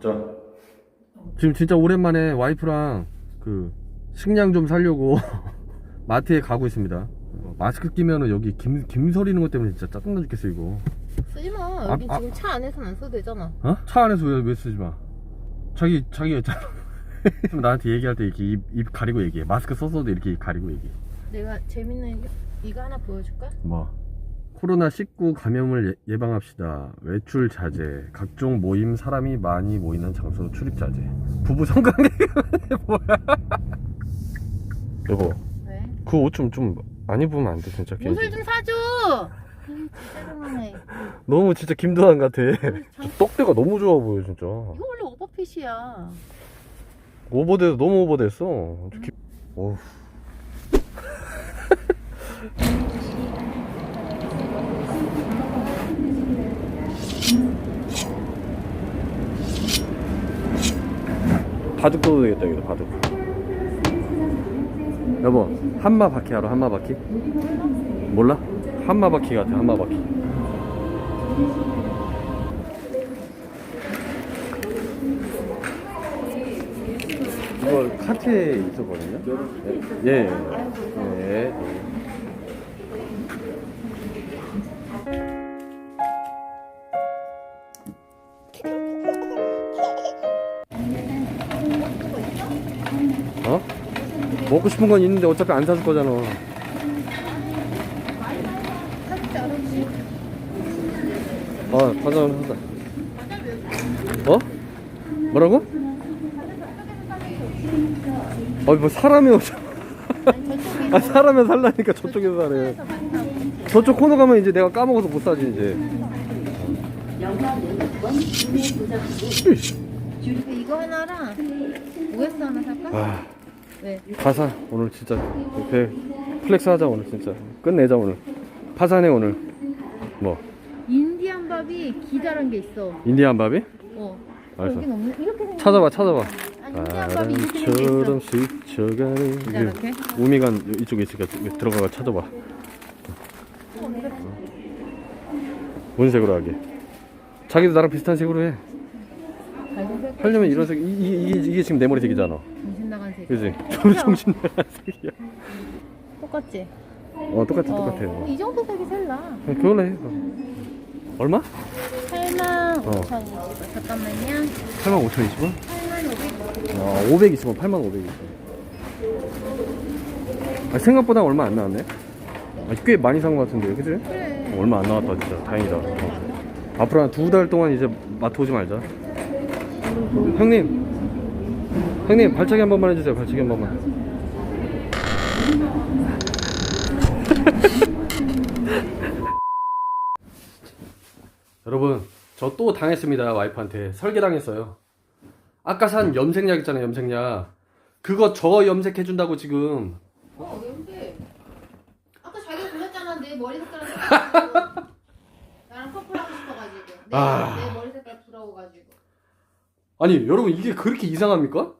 자 지금 진짜 오랜만에 와이프랑 그 식량 좀 사려고 마트에 가고 있습니다 어, 마스크 끼면은 여기 김, 김 서리는 것 때문에 진짜 짜증나 죽겠어 이거 쓰지 마. 여기 아, 아. 지금 차 안에서는 안 써도 되잖아. 어? 차 안에서 왜, 왜 쓰지 마 자기 자기가 했잖아 나한테 얘기할 때 이렇게 입, 입 가리고 얘기해 마스크 썼어도 이렇게 입 가리고 얘기해 내가 재밌는 이거 하나 보여줄까? 뭐 코로나19 감염을 예, 방합시다. 외출 자제. 각종 모임 사람이 많이 모이는 장소 출입 자제. 부부 성관계. 뭐야? 여보. 왜? 그 옷 좀 좀 안 입으면 안 돼 진짜 옷을 좀 사줘. 짜증나네. 너무 진짜 김도환 같아. 떡대가 너무 좋아 보여 진짜. 이거 원래 오버핏이야. 오버돼 너무 오버됐어. 기... 어우. 바둑 둬도 되겠다 여기다 바둑 여보 한마 바퀴 알아 한마 바퀴? 몰라? 한마 바퀴 같아 한마 바퀴 이거 카트에 있었거든요. 예. 예. 예. 어? 먹고 싶은 건 있는데 어차피 안 사줄 거잖아. 어, 사자, 사자. 어? 뭐라고? 어, 뭐 사람이 없어. 아, 사람이 살라니까 저쪽에서 사래. 저쪽 코너 가면 이제 내가 까먹어서 못 사지, 이제. 이거 하나랑 OS 하나 살까? 아, 왜? 가사. 오늘 진짜. 배, 플렉스 하자, 오늘 진짜. 끝내자, 오늘. 파산해, 오늘. 뭐, 인디안 밥이 기다란 게 있어. 인디안 밥이? 어. 알았어. 여긴 없는 이렇게 생긴 찾아봐, 찾아봐. 아니 인디안 밥이 이렇게 생긴 게 바람처럼. 스쳐가는. 이렇게? 우미간 이쪽에 있으니까 들어가가 찾아봐. 뭔 색으로 하게? 자기도 나랑 비슷한 색으로 해. 하려면 이런 색, 이, 이게 지금 내 머리 색이잖아. 정신 나간 색. 그지? 저는 정신 나간 색이야. 똑같지? 어, 똑같아, 똑같아. 어. 이 정도 색이 셀라. 그걸로 해. 어. 얼마? 8만 어. 5천 원. 잠깐만요. 8만 5,020원? 8만 500. 어, 520원, 8만 520원. 아, 생각보다 얼마 안 나왔네? 아, 꽤 많이 산 것 같은데, 그지? 그래. 얼마 안 나왔다, 진짜. 다행이다. 어. 앞으로 한 두 달 동안 이제 마트 오지 말자. 형님, 형님, 발차기 한 번만 해주세요, 발차기 한 번만. 여러분, 저 또 당했습니다, 와이프한테. 설계당했어요. 아까 산 염색약 있잖아요, 염색약. 그거 저 염색해준다고 지금. 어, 근데 아까 자기가 그랬잖아. 내 머리 색깔 색깔. 나랑 커플하고 싶어가지고. 내, 아. 내 머리 색깔 부러워가지고. 아니, 여러분, 이게 그렇게 이상합니까?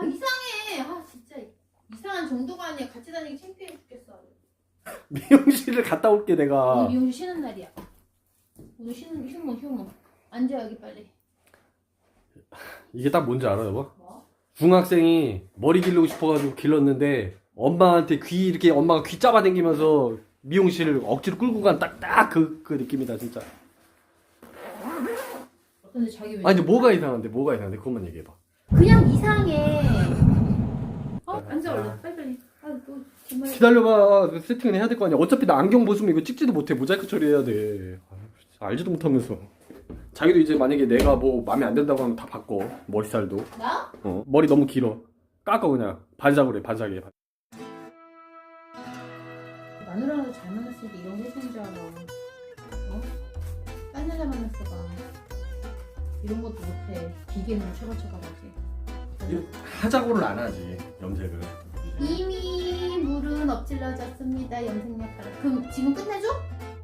아 이상해. 아 진짜 이상한 정도가 아니야. 같이 다니기 창피해 죽겠어. 미용실을 갔다 올게, 내가. 오늘 미용실 쉬는 날이야. 오늘 쉬는 휴무 휴무. 앉아 여기 빨리. 이게 딱 뭔지 알아요, 여보? 뭐? 중학생이 머리 기르고 싶어가지고 길렀는데 엄마한테 귀 이렇게 엄마가 귀 잡아당기면서 미용실을 억지로 끌고 간 딱 딱 그 그 느낌이다 진짜. 근데 자기 왜? 아니 뭐가 이상한데 뭐가 이상한데 그것만 얘기해봐. 그냥 이상해. 어 앉아 얼른 빨리 빨리. 아또 정말. 기다려봐 그 세팅은 해야 될 거 아니야. 어차피 나 안경 벗으면 이거 찍지도 못해 모자이크 처리해야 돼. 아, 진짜 알지도 못하면서. 자기도 이제 만약에 내가 뭐 마음에 안 든다고 하면 다 바꿔 머리 스타일도. 나? 어 머리 너무 길어. 깎아 그냥 반삭으로 해 반삭해. 마누라도 잘 만났으니까 이런 줄 알아. 어? 딴 여자 만났어 봐. 이런 것도 못해. 기계는 쳐가쳐가지. 하자고를 안 하지 염색을. 이미 물은 엎질러졌습니다. 염색약가락. 그럼 지금 끝내줘?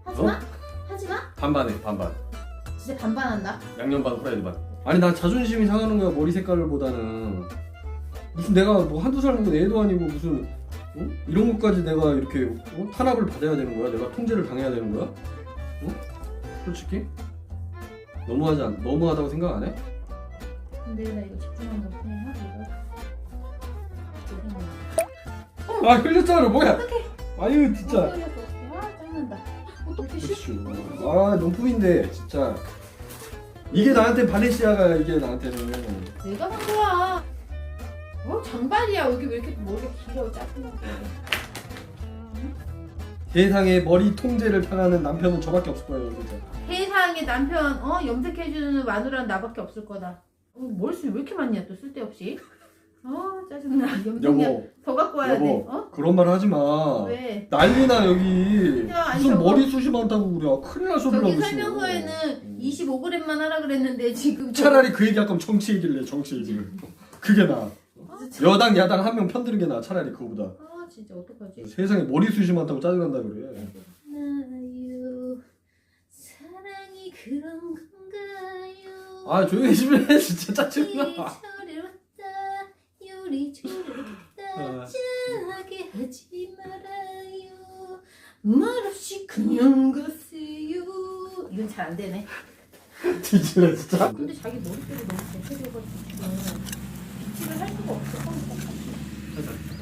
하지 어? 마. 하지 마. 반반해 반반. 진짜 반반한다. 양념 반 후라이드 반. 아니 난 자존심이 상하는 거야 머리 색깔보다는 무슨 내가 뭐 한두 살 먹은 애도 아니고 무슨 어? 이런 것까지 내가 이렇게 어? 탄압을 받아야 되는 거야? 내가 통제를 당해야 되는 거야? 어? 솔직히 너무하지 않, 너무하다고 생각 안 해? 근데 나 이거 거 그냥 하고 이거? 아 흘렸잖아 뭐야? 아유 진짜. 어, 흘렸어. 아 짜증난다. 어떻게 쉬 그렇죠. 아 명품인데 진짜. 이게 나한테 발렌시아가 이게 나한테는. 내가 산 거야. 어? 장발이야. 여기 왜 이렇게 머리가 길어? 짜증나게 세상에 머리 통제를 당하는 남편은 저밖에 없을 거예요 진짜 세상에 남편 어 염색해주는 마누라는 나밖에 없을 거다. 어, 머리숱 왜 이렇게 많냐 또 쓸데없이? 어 짜증나. 염색약 여보. 더 갖고 와야 여보 돼. 어? 그런 말 하지 마. 왜? 난리나 여기. 야, 아니, 무슨 저거- 머리숱이 많다고 그래. 아, 큰일 날 소리를 저기 하고 있어. 설명서에는 음. 25g만 하라 그랬는데 지금 차라리 그 얘기 할 거면 정치 얘기를 해 정치 얘기를. 그게 나아. 아, 진짜. 여당 야당 한 명 편드는 게 나아 차라리 그거보다. 아 진짜 어떡하지? 세상에 머리 숱이 많다고 짜증난다 그래. 나요. 사랑이 그런 건가요? 아 조용히 좀 해. 진짜 짜증나. 이리저리 왔다 요리조리 아. 왔다 짜게 하지 말아요. 말없이 그냥 가세요. 이건 잘 안 되네. 뒤질래 진짜. 근데 자기 머릿속이 너무 대체돼가지고. 지금 비치를 할 수가 없어. 뭐지?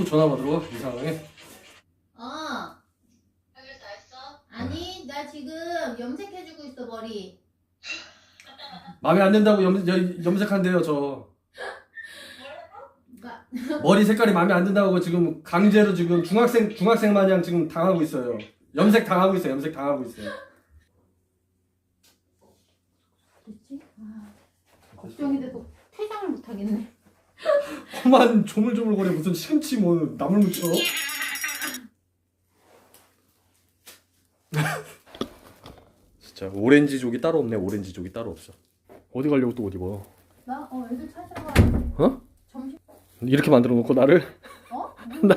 또 전화 받으러 가? 이상하게 어. 아니 나 지금 염색해주고 있어 머리. 마음에 안 든다고 염, 여- 염색한대요 저 나 머리 색깔이 마음에 안 든다고 지금 강제로 지금 중학생 중학생 마냥 지금 당하고 있어요 염색 당하고 있어요 염색 당하고 있어요? 아, 걱정이 돼서 퇴장을 못 하겠네. 코만 조물조물거려 무슨 시금치 뭐 나물 무쳐 진짜 오렌지족이 따로 없네 오렌지족이 따로 없어 어디 가려고 또 어디 봐나어 애들 찾아가. 어? 점심 이렇게 만들어 놓고 나를 어? 나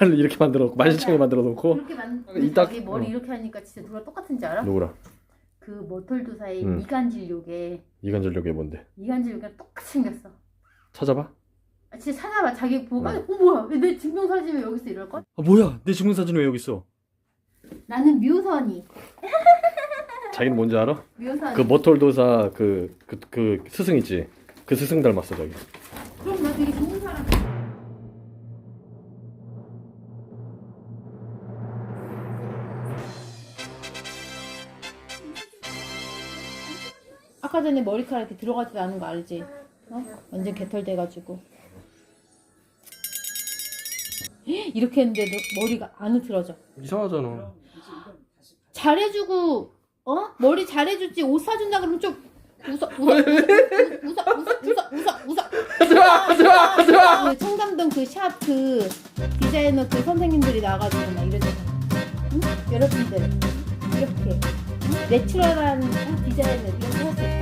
나를 이렇게 만들어 놓고 만신창에 만들어 놓고 그렇게 만. 이따- 자기 머리 어. 이렇게 하니까 진짜 누가 똑같은지 알아? 누구라 그 머털두사의 응. 이간 진료계 이간전력이 뭔데 이간 진료계 똑같이 생겼어. 찾아봐 아, 진짜 찾아봐 자기 보고 응. 어 뭐야 왜내 증명사진 왜 여기 있어 이럴 걸? 아 뭐야 내 증명사진 왜 여기 있어 나는 묘선이. 자기는 뭔지 알아? 묘선이. 그 머털도사 그, 그, 그 스승 있지 그 스승 닮았어 자기 그럼 나 되게 좋은 사람. 아까 전에 머리카락 이렇게 들어가지도 않은 거 알지? 어? 완전 개털 돼가지고. 이렇게 했는데도 머리가 안 흐트러져. 이상하잖아 잘해주고, 어? 머리 잘해주지 옷 사준다 그러면 좀 웃어, 웃어, 웃어, 웃어, 웃어, 웃어, 웃어. 하지마 하지마 하지마 그 청담동 그 샵 그 디자이너 그 선생님들이 나와가지고 막 이러잖아. 응? 여러분들 이렇게 응? 내추럴한 응? 디자인을 이렇게 할수 있다.